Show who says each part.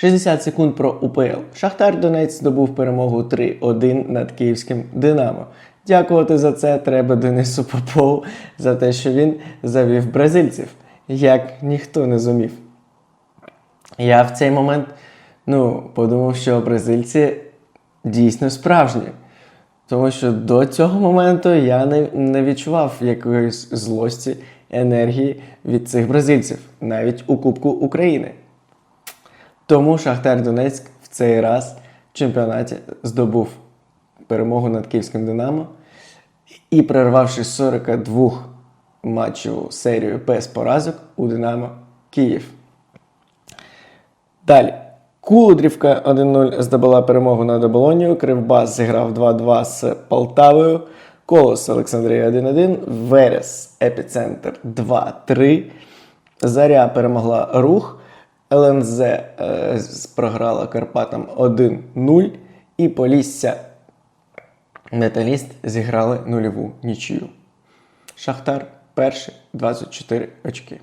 Speaker 1: 60 секунд про УПЛ. Шахтар Донець здобув перемогу 3-1 над київським Динамо. Дякувати за це треба Денису Попову за те, що він завів бразильців, як ніхто не зумів. Я в цей момент ну, подумав, що бразильці дійсно справжні. Тому що до цього моменту я не, не відчував якоїсь злості, енергії від цих бразильців, навіть у Кубку України. Тому Шахтар Донецьк в цей раз в чемпіонаті здобув перемогу над Київським Динамо і прервавши 42 матчеву серію без поразок у Динамо Київ. Далі. Кудрівка 1-0 здобула перемогу над Оболонію. Кривбас зіграв 2-2 з Полтавою. Колос Олександрія 1-1. Верес Епіцентр 2-3. Заря перемогла рух. ЛНЗ е, програла Карпатам 1-0. І Полісся Металіст зіграли нульову нічию. Шахтар перший 24 очки.